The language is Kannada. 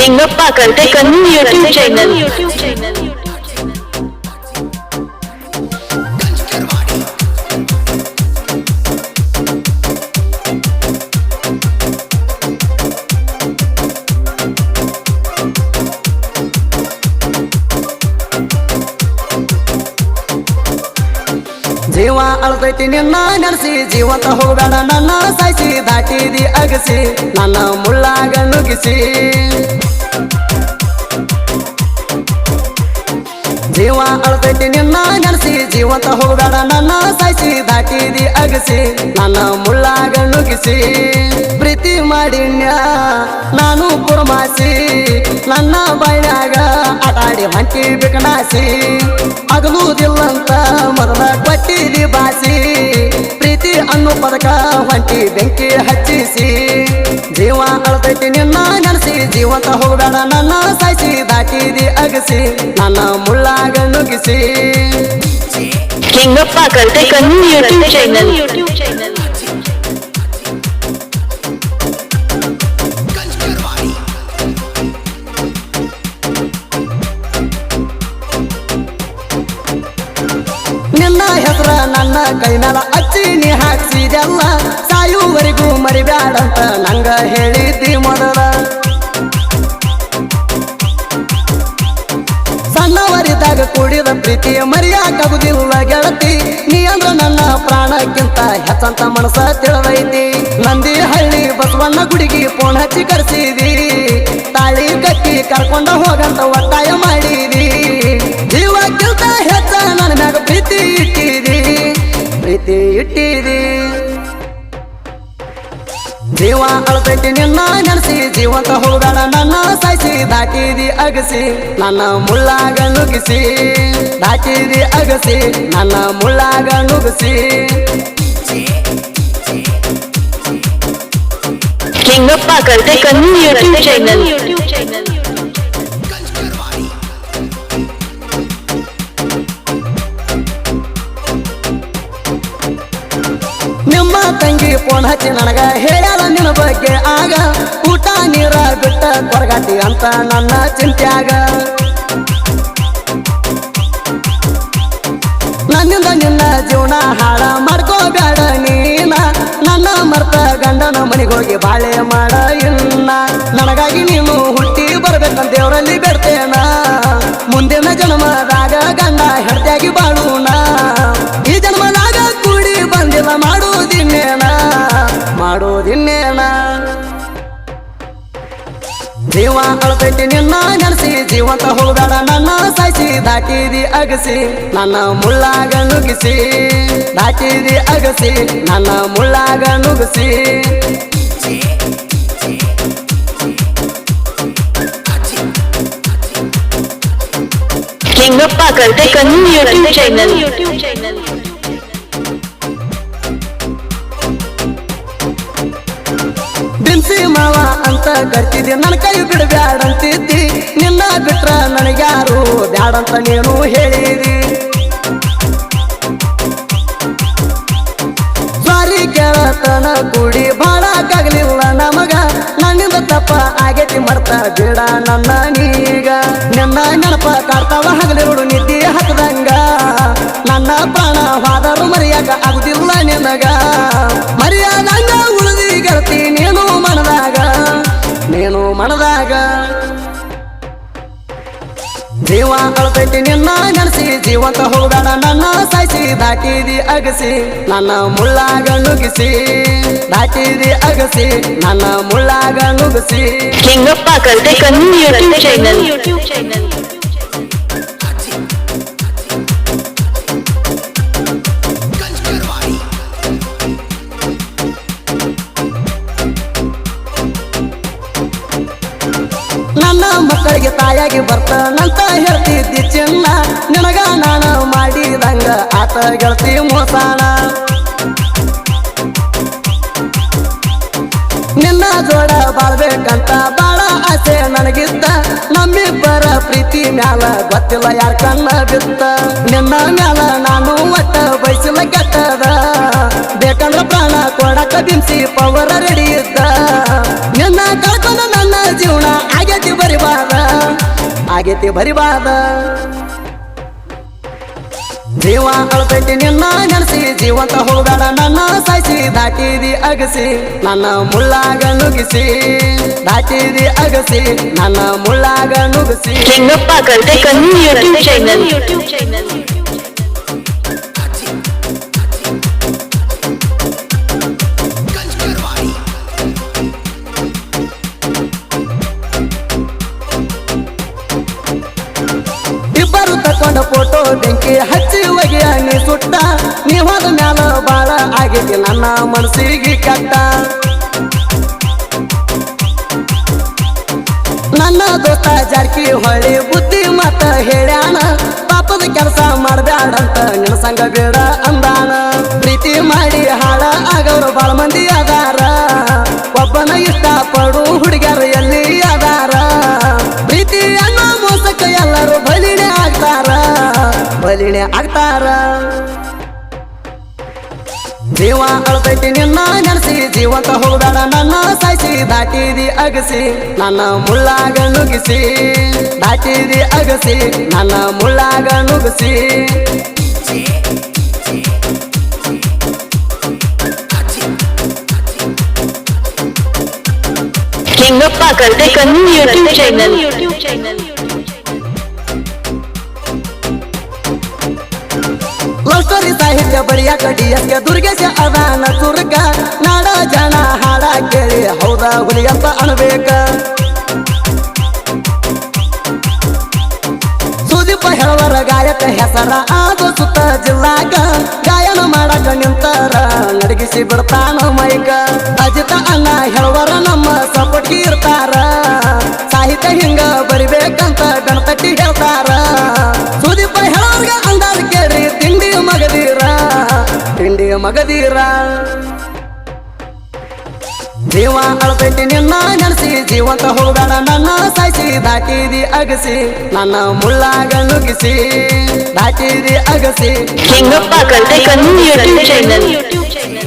ಲಿಂಗಪ್ಪ ಕಂಟೆಕನ್ ಯೂಟ್ಯೂಬ್ ಚಾನಲ್ ಜೀವ ಅಳ್ತೈತಿ ನಿನ್ನ ನೆನೆಸಿ ಜೀವಂತ ಹೋಗಬೇಡ ನನ್ನ ಸಾಯಿಸಿ ದಾಟಿದಿ ಅಗಸಿ, ನನ್ನ ಮುಳ್ಳಾಗ ನುಗ್ಗಿಸಿ. ಜೀವ ಅಳತೈತಿ ನಿನ್ನ ನೆನೆಸಿ, ಜೀವಂತ ಹೋಗಬೇಡ, ನನ್ನ ಸಾಯಿಸಿ, ದಾಟಿದಿ ಅಗಸಿ, ನನ್ನ ಮುಳ್ಳಾಗ ನುಗಿಸಿ ಪ್ರೀತಿ ಮಾಡಿನ್ಯ, ನಾನು ಕುರ್ಮಾಸಿ, ನನ್ನ ಬೈನಾಗ ಆಟಾಡಿ ಹೊಂಟಿ ಬಿಕನಾಸಿ ಅಗಲುವುದಿಲ್ಲಂತ ಮೊದಲ ಕೊಟ್ಟಿದಿ ಬಾಸಿ, ಪ್ರೀತಿ ಅನ್ನೋ ಪದಕ ಹೊಂಟಿ ಬೆಂಕಿ ಹಚ್ಚಿಸಿ. ಜೀವ ಅಳತೈತಿ ನಿನ್ನ ನೆನೆಸಿ ಜೀವಂತ ಹೋಗಬೇಡ ನನ್ನ ಸಾಯಿಸಿ ದಾಟಿದಿ ಅಗಸಿ ನನ್ನ ಮುಳ್ಳಾಗ ನುಗ್ಗಿಸಿ. ಲಿಂಗಪ್ಪ ಕಣ್ಣು ಯೂಟ್ಯೂಬ್ ಚಾನಲ್ ನಿನ್ನ ಹೆಸರ ನನ್ನ ಕೈ ಮೇಲ ಅಚ್ಚಿ ನೀ ಕೂಡಿದ ಪ್ರೀತಿ ಮರಿಯಾಕಾಗುದಿಲ್ಲ ಗೆಳತಿ. ನೀ ಅಂದ್ರ ನನ್ನ ಪ್ರಾಣಕ್ಕಿಂತ ಹೆಚ್ಚಂತ ಮನಸ ತಿಳಿದೈತಿ ನಂದಿ ಹಳ್ಳಿ ಬಸವಣ್ಣ ಗುಡಿಗೆ ಫೋನ್ ಹಚ್ಚಿ ಕರ್ಸಿದಿ. ತಾಳಿ ಕಟ್ಟಿ ಕರ್ಕೊಂಡ ಹೋಗಂತ ಒತ್ತಾಯ ಮಾಡಿದಿ. ಜೀವಕ್ಕಿಂತ ಹೆಚ್ಚ ನನ್ನ ಮ್ಯಾಗ ಪ್ರೀತಿ ಇಟ್ಟಿದಿ. ಪ್ರೀತಿ ಇಟ್ಟಿದಿ. ಜೀವ ಅಳತೈತಿ ನಿನ್ನ ನೆನೆಸಿ ಜೀವಂತ ಹೋಗಬೇಡ, ನನ್ನ ಸಾಯಿಸಿ ದಾಟಿದಿ ಅಗಸಿ, ನನ್ನ ಮುಳ್ಳಾಗ ನುಗಿಸಿ ದಾಟಿದಿ ಅಗಸಿ, ನನ್ನ ಮುಳ್ಳಾಗ ನುಗ್ಗಿಸಿ. ಯೂಟ್ಯೂಬ್ ಚಾನಲ್ ಯೂಟ್ಯೂಬ್ ಚಾನಲ್ ನಿಮ್ಮ ತಂಗಿ ಫೋನ್ ಹಚ್ಚಿ ನನಗ ಹೇಳ್ಯಾರ ನಿನ್ನ ಬಗ್ಗೆ ಆಗ ಊಟ, ನೀರ, ಬಿಟ್ಟ, ಕೊರಗಾತಿ ಅಂತ ನನ್ನ ಚಿಂತ್ಯಾಗ. ನನ್ನಿಂದ ನಿನ್ನ ಜೀವನ ಹಾಳ ಮಾಡ್ಕೋಬೇಡ ನೀನ. ನನ್ನ ಮರ್ತ ಗಂಡನ ಮನೆಗೋಗಿ ಬಾಳೆ ಮಾಡ ಇನ್ನ. ನನಗಾಗಿ ನೀನು ಹುಟ್ಟಿ ಬರ್ಬೇಕಂತ ದೇವರಲ್ಲಿ ಬೇಡ್ತೇನ? ಅಳ್ತೈತಿ ನಿನ್ನ ನೆನೆಸಿ ಜೀವಂತ ಹೋಗಬೇಡ ನನ್ನ ಸಾಯಿಸಿ ದಾಟಿದಿ ಅಗಸಿ ನನ್ನ ಮುಳ್ಳಾಗ ನುಗ್ಗಿಸಿ. ದಾಟಿದಿ ಅಗಸಿ ನನ್ನ ಮುಳ್ಳಾಗ ನುಗ್ಗಿಸಿ. ಲಿಂಗಪ್ಪ ಕಂಟೆಕನ್ ಯೂಟ್ಯೂಬ್ ಚಾನಲ್ ಮಾವ ಅಂತ ಕರ್ತಿದ್ದೆ ನನ್ನ ಕೈ ಬಿಡಬ್ಯಾಡಂತಿದ್ದಿ ನಿನ್ನ ಬಿಟ್ರ ನನಗ್ಯಾರು ಬ್ಯಾಡಂತ ನೀನು ಹೇಳಿದಿ. ಬಾರಿ ಕೇಳತನ ಕೂಡಿ ಬಾಳಕ್ಕಾಗ್ಲಿಲ್ಲ ನಮಗ. ನನ್ನಿಂದ ತಪ್ಪ ಆಗೇತಿ ಮರ್ತ ಬಿಡ ನನ್ನ ನೀಗ. ನಿನ್ನ ನೆನಪ ಕಾಡ್ತಾವ ಹಗಲಿರುಡು ನಿದ್ದಿ ಹತ್ತದಂಗ ನನ್ನ ಪ್ರಾಣ ಹೋದರು ಮರಿಯಾಕ ಆಗುದಿಲ್ಲ ನಿನಗ. ಮರ್ಯಾದಂಗ ಜೀವ ಅಳ್ತೈತಿ ನಿನ್ನ ನೆನೆಸಿ ಜೀವಂತ ಹೋಗಬೇಡ ನನ್ನ ಸಾಯಿಸಿ ದಾಟಿದಿ ಅಗಸಿ ನನ್ನ ಮುಳ್ಳಾಗ ನುಗಿಸಿ ದಾಟಿದಿ ಅಗಸಿ ನನ್ನ ಮುಳ್ಳಾಗ ನುಗ್ಗಿಸಿ. ಹಿಂಗಪ್ಪ ಕಂಟೆಕನ್ ಯೂಟ್ಯೂಬ್ ಚಾನಲ್ ಮಕ್ಕಳಿಗೆ ತಾಯಾಗಿ ಬರ್ತಾನಂತ ಹೇಳ್ತಿದ್ದಿ ಚಿನ್ನ. ನಿನಗ ನಾನು ಮಾಡಿದಂಗ ಆತ ಗೆಳತಿ ಮೋಸಾನ. ನಿನ್ನ ಜೋಡ ಬಾಳ್ಬೇಕಂತ ಬಾಳ ಆಸೆ ನನಗಿದ್ದ ನಮ್ಮಿಬ್ಬರ ಪ್ರೀತಿ ಮ್ಯಾಲ ಗೊತ್ತಿಲ್ಲ ಯಾರ ಕಣ್ಣ ಬಿತ್ತ. ನಿನ್ನ ಮ್ಯಾಲ ನಾನು ಒಟ್ಟ ಬಯಸಿಲ್ಲ ಕೆಟ್ಟದ. ಬೇಕಂದ್ರ ಪ್ರಾಣ ಕೊಡಕ ಬಿಂಸಿ ಪವರ ರೆಡಿ ಇದ್ದ. ಆಗೈತಿ ಬರಿಬಾದ ಜೀವ ಅಳ್ತೈತಿ ನಿನ್ನ ನೆನೆಸಿ ಜೀವಂತ ಹೋಗಾಡ ನನ್ನ ಸಾಯಿಸಿ ದಾಟಿದಿ ಅಗಸಿ ನನ್ನ ಮುಳ್ಳಾಗ ನುಗಿಸಿ ದಾಟಿದಿ ಅಗಸಿ ನನ್ನ ಮುಳ್ಳಾಗ ನುಗಿಸಿ ಚೆನ್ನಪ್ಪ ಕಲ್ತೆ ಕಣ್ಣು ಯೂಟ್ಯೂಬ್ ಚಾನಲ್ ಯೂಟ್ಯೂಬ್ ಚಾನಲ್ ಬೆಂಕಿ ಹಚ್ಚಿ ಒಗೆಯ ನೀ ಸುಟ್ಟ. ನೀ ಹೋದ ಮ್ಯಾಲ ಬಾಳ ಆಗೈತಿ ನನ್ನ ಮನಸ್ಸಿಗೆ ಕಟ್ಟ. ನನ್ನ ದೋಸ್ತ ಜಾರ್ಕಿ ಹೊಳಿ ಬುದ್ಧಿ ಮತ ಹೇಳ್ಯಾನ, ಪಾಪದ ಕೆಲಸ ಮಾಡಬ್ಯಾಡಂತ ನಿನ್ನ ಸಂಗ ಬೇಡ ಅಂದಾನ. ಪ್ರೀತಿ ಮಾಡಿ ಹಾಳ ಆಗವ್ರು ಬಾಳ ಮಂದಿ ಅದಾರ. ಒಬ್ಬನ ಇಷ್ಟ ಪಡು ಹುಡುಗ್ಯಾರ ಎಲ್ಲಿ ಆಗ್ತಾರ ಬಲಿಣೆ ಆಗ್ತಾರ. ಜೀವ ಅಳ್ತೈತಿ ನಿನ್ನ ನೆನೆಸಿ ಜೀವಂತ ಹೋಗಬೇಡ ನನ್ನ ಸಾಯಿಸಿ ದಾಟಿದಿ ಅಗಸಿ ನನ್ನ ಮುಳ್ಳಾಗ ನುಗಿಸಿ ದಾಟಿದಿ ಅಗಸಿ ನನ್ನ ಮುಳ್ಳಾಗ ನುಗಿಸಿ ಕಿಂಗಪ್ಪ ಕಲ್ತೆ Kannada YouTube channel YouTube channel story ಬರಿಯ ಕಡಿಯಂಗೆ ದುರ್ಗೇಶ ಅದಾನ ದುರ್ಗ ನಾಡ ಜನ ಹಾಡ ಕೇಳಿ, ಹೌದ ಹುಲಿ ಅಂತ ಅನ್ಬೇಕ. ಸುದೀಪ ಹೇಳವರ ಗಾಯಕ ಹೆಸರ ಆದ ಸುತ್ತ ಜಿಲ್ಲಾಗ. ಗಾಯನ ಮಾಡಕ ನಿಂತಾರ, ನಡಗಿಸಿ ಬಿಡ್ತಾನ ಮೈಕ. ಅಜಿತ ಅಣ್ಣ ಹೇಳವರ ನಮ್ಮ ಸಪೋರ್ಟ್ಗೆ ಇರ್ತಾರ. ಮಗದೀರ. ಜೀವ ಅಳ್ತೈತಿ ನಿನ್ನ ನೆನೆಸಿ, ಜೀವಂತ ಹೋಗಬೇಡ, ನನ್ನ ಸಾಯಿಸಿ, ದಾಟಿದಿ ಅಗಸಿ, ನನ್ನ ಮುಳ್ಳಾಗ ನುಗ್ಗಿಸಿ, ದಾಟಿದಿ ಅಗಸಿ. ಲಿಂಗಪ್ಪ ಕಲ್ತೆ Kannada YouTube channel YouTube channel